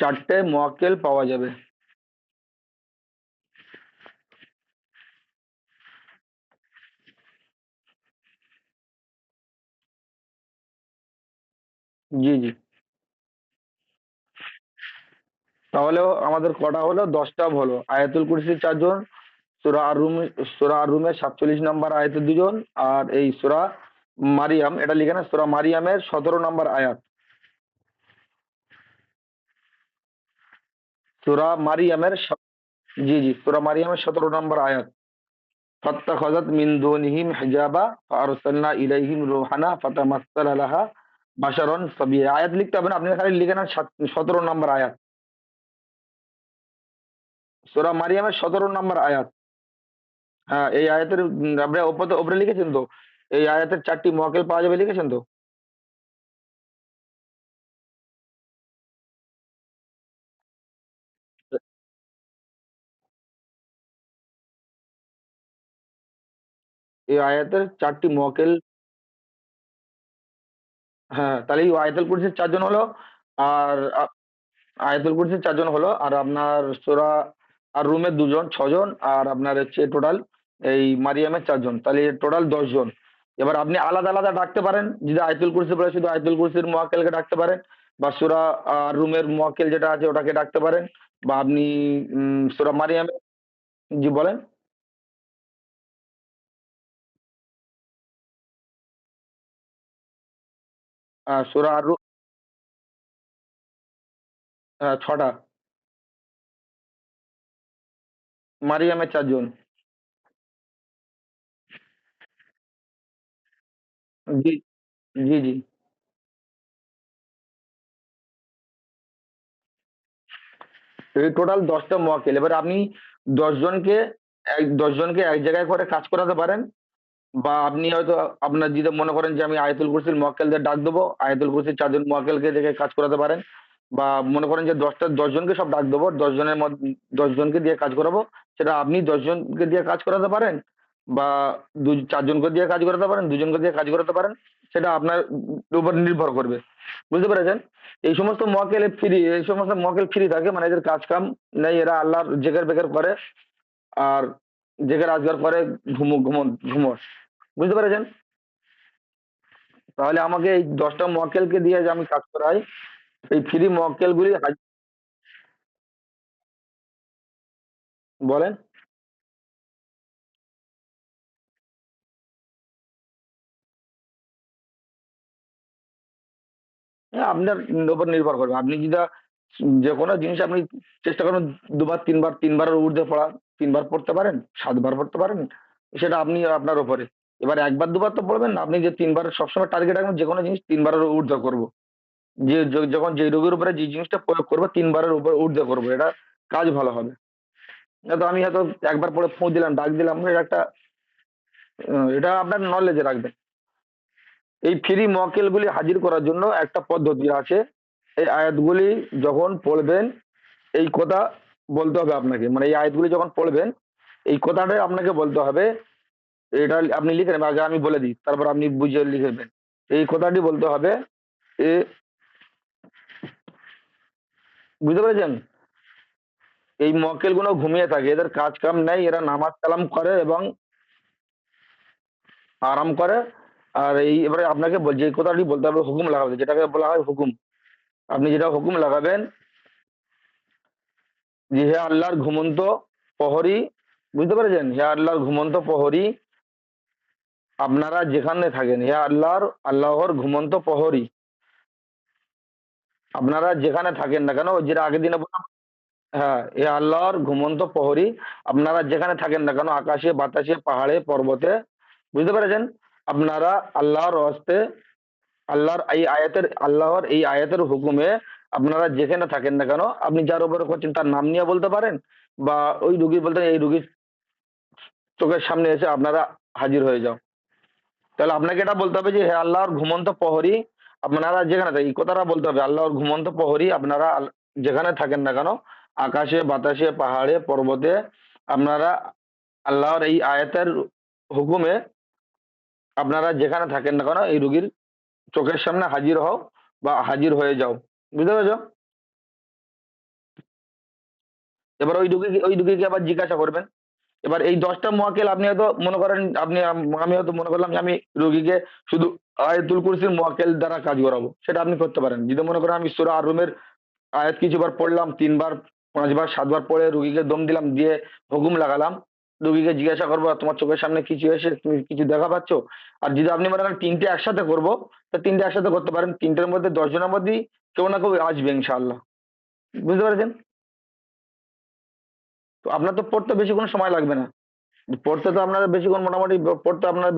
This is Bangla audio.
চারটে মোয়াক্কেল পাওয়া যাবে। জি জি। তাহলে আমাদের কটা হলো? দশটা হলো। আয়াতুল কুরসির চারজন, সুরা আর রুম সুরা আর রুমের সাতচল্লিশ নম্বর আয়াতের দুজন, আর এই সুরা মারিয়াম, এটা লিখে না সুরা মারিয়ামের সতেরো নম্বর আয়াত। সুরা মারিয়ামের জি জি, সুরা মারিয়ামের সতেরো নম্বর আয়াত। ফাত্তাখাযাত মিন দুনিহিম হিজাবা ফাআরসালনা ইলাইহিম রূহানা ফাতামাসসালা লাহা বাশারান সাবিয়া আয়াত লিখতে হবে না, আপনি খালি লিখে নেন সতেরো নম্বর আয়াত। সূরা মারিয়ামের সতেরো নম্বর আয়াত। হ্যাঁ এই আয়াতের আপনি ওপরে ওপরে লিখেছেন তো? এই আয়াতের চারটি মক্কেল পাওয়া যাবে, লিখেছেন তো? এই আয়াতের চারটি মক্কেল হ্যাঁ তাহলে এই আয়াতুল কুরসির চারজন হলো, আর আয়াতুল কুরসির চারজন হলো, আর আপনার সূরা আর রুমের দুজন, ছজন, আর আপনার হচ্ছে টোটাল এই মারিয়ামের চারজন, তাহলে টোটাল দশ জন এবার আপনি আলাদা আলাদা ডাকতে পারেন, যদি আয়াতুল কুরসি বলে, শুধু আয়াতুল কুরসির মোয়াক্কেলকে ডাকতে পারেন, বা সূরা আর রুমের মোয়াক্কেল যেটা আছে, ওটাকে ডাকতে পারেন, বা আপনি সূরা মারিয়ামের, জি, বলেন। সূরা আর রু- ছটা। মারিয়ামের চারজন। জি জি জি। এই টোটাল দশটা মক্কেল এবার আপনি দশ জনকে এক দশ জনকে এক জায়গায় করে কাজ করাতে পারেন। বা আপনি হয়তো আপনার যদি মনে করেন যে আমি আয়াতুল কুরসির মক্কেলদের ডাক দেবো, আয়াতুল কুরসির চারজন মক্কেলকে দেখে কাজ করাতে পারেন। বা মনে করেন যে দশটা, দশজনকে সব ডাক দেবো, দশজনের মধ্যে দশ জনকে দিয়ে কাজ করাবো। সেটা আপনি দশজনকে দিয়ে কাজ করাতে পারেন বা দু, চারজনকে দিয়ে কাজ করাতে পারেন, দুজনকে দিয়ে কাজ করাতে পারেন, সেটা আপনার উপর নির্ভর করবে। বুঝতে পেরেছেন? এই সমস্ত মক্কেল ফ্রি এই সমস্ত মক্কেল ফ্রি থাকে মানে এদের কাজ কাম নেই, এরা আল্লাহর জেকের বেকের করে, আর জেকের আজগার করে, ঘুমো ঘুমো ঘুমোস বুঝতে পেরেছেন? তাহলে আমাকে এই দশটা মক্কেলকে দিয়ে যে আমি কাজ করাই, এই ফ্রি মক্কেলগুলি বলেন। আপনার উপর নির্ভর করবে। আপনি যেটা যে কোনো জিনিস আপনি চেষ্টা করুন দুবার, তিনবার, তিনবারের ঊর্ধ্বে পড়া, তিনবার পড়তে পারেন, সাতবার পড়তে পারেন, সেটা আপনি আপনার উপরে। এবার একবার দুবার তো পড়বেন না, আপনি যে তিনবার সবসময় টার্গেট রাখবেন যে কোনো জিনিস তিনবারের ঊর্ধ্বে করব। যে যখন যে রোগের উপরে যে জিনিসটা প্রয়োগ করব, তিনবারের উপর ঊর্ধ্বে করব, এটা কাজ ভালো হবে। তো আমি হয়তো একবার পরে ফোঁ দিলাম, ডাক দিলাম, এটা একটা এটা আপনার নলেজে রাখবেন। এই ফ্রি মকেলগুলি হাজির করার জন্য একটা পদ্ধতি আছে। এই আয়াতগুলি যখন পড়বেন, এই কথা বলতে হবে আপনাকে। মানে এই আয়াতগুলি যখন পড়বেন, এই কথাটাই আপনাকে বলতে হবে এটা আপনি লিখে নেবেন, আগে আমি বলে দিই, তারপর আপনি বুঝে লিখে নেবেন। এই কথাটি বলতে হবে এ, বুঝতে পেরেছেন? এই মক্কেলগুলো ঘুমিয়ে থাকে, এদের কাজ কাম নেই, এরা নামাজ কালাম করে এবং আরাম করে। আর এই এবারে আপনাকে যে কথাটি বলতে হবে, হুকুম লাগাবে, যেটাকে বলা হয় হুকুম। আপনি যেটা হুকুম লাগাবেন, যে হে আল্লাহর ঘুমন্ত প্রহরী, বুঝতে পেরেছেন? হে আল্লাহর ঘুমন্ত প্রহরী আপনারা যেখানে থাকেন হে আল্লাহর আল্লাহর ঘুমন্ত প্রহরী। আপনারা যেখানে থাকেন না কেন যেটা আগের দিনে বললাম হ্যাঁ এ আল্লাহর ঘুমন্ত প্রহরী। আপনারা যেখানে থাকেন না কেন, আকাশে, বাতাসে, পাহাড়ে, পর্বতে, বুঝতে পেরেছেন? আপনারা আল্লাহর হস্তে, আল্লাহর এই আয়াতের, আল্লাহর এই আয়াতের হুকুমে আপনারা যেখানে থাকেন না কেন, আপনি যার উপরে করছেন তার নাম নিয়ে বলতে পারেন? বা ওই রুগী বলতে এই রুগীর চোখের সামনে এসে আপনারা হাজির হয়ে যাও। তাহলে আপনাকে এটা বলতে হবে যে হে আল্লাহর ঘুমন্ত প্রহরী, আপনারা যেখানে থাকেন, এই কথাটা বলতে হবে, আল্লাহর ঘুমন্ত প্রহরী, আপনারা যেখানে থাকেন না কেন, আকাশে, বাতাসে, পাহাড়ে, পর্বতে, আপনারা আল্লাহর এই আয়াতের হুকুমে আপনারা যেখানে থাকেন না কেন, এই রুগীর চোখের সামনে হাজির হও বা হাজির হয়ে যাও। বুঝতে পেরেছ? এবার ওই রুগী ওই রুগীকে আবার জিজ্ঞাসা করবেন। এবার এই দশটা মোয়াক্কেল আপনি হয়তো মনে করেন, আপনি, আমি হয়তো মনে করলাম যে আমি রোগীকে শুধু আয়াতুল কুরসির মোয়াক্কেল দ্বারা কাজ করাবো, সেটা আপনি করতে পারেন। যদি মনে করেন আমি সুরা আর রুমের আয়াত কিছুবার পড়লাম, তিনবার, পাঁচবার, সাতবার পড়ে রুগীকে দম দিলাম, দিয়ে হুকুম লাগালাম, রুগীকে জিজ্ঞাসা করব, তোমার চোখের সামনে কিছু এসে তুমি কিছু দেখা পাচ্ছ? আর যদি আপনি মনে করেন তিনটে একসাথে করব, তা তিনটে একসাথে করতে পারেন, তিনটের মধ্যে দশজনের মধ্যেই কেউ না কেউ আসবে ইনশাআল্লাহ। বুঝতে পেরেছেন? তো আপনার তো পড়তে বেশি কোনো সময় লাগবে না। পড়তে তো আপনার বেশিক্ষণ মোটামুটি, পড়তে আপনার